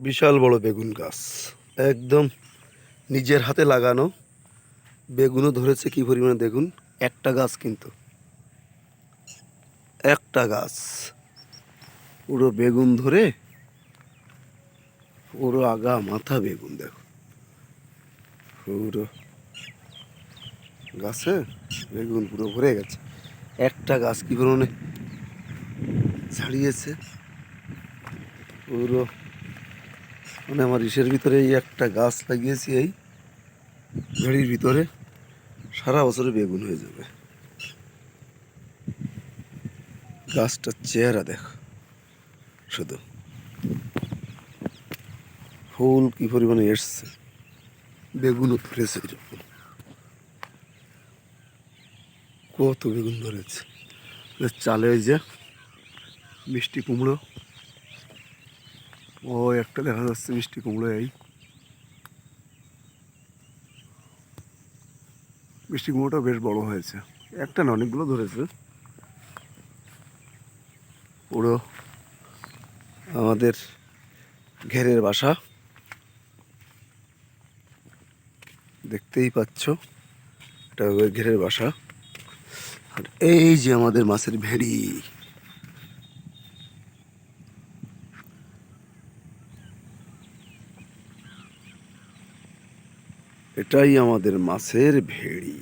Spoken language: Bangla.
বিশাল বড় বেগুন গাছ। একদম নিজের হাতে লাগানো বেগুনও ধরেছে কি পরিমাণে দেখুন, একটা গাছ কিন্তু। একটা গাছ। পুরো বেগুন ধরে, পুরো আগা মাথা বেগুন দেখো পুরো গাছে বেগুন পুরো ভরে গেছে। একটা গাছ কি পরিমাণে ছাড়িয়েছে। পুরো মানে আমার ইসের ভিতরে এই একটা গাছ লাগিয়েছি এই ঝাড়ির ভিতরে। সারা বছরে বেগুন হয়ে যাবে। গাছটার চেহারা দেখ। শুধু। ফুল কি পরিমাণে এসছে। বেগুনও ধরেছে এরকম। কত বেগুন ধরেছে। চালে যে মিষ্টি কুমড়ো। ও একটা দেখা যাচ্ছে, মিষ্টি কুমড়ো এই। মিষ্টি কুমড়োটা বেশ বড় হয়েছে। একটা না, অনেকগুলো ধরেছে। পুরো আমাদের ঘেরের বাসা। দেখতেই পাচ্ছ, এটা ঘেরের বাসা। আর এই যে আমাদের মাছের ভেড়ি। এটাই আমাদের মাছের ভেড়ি।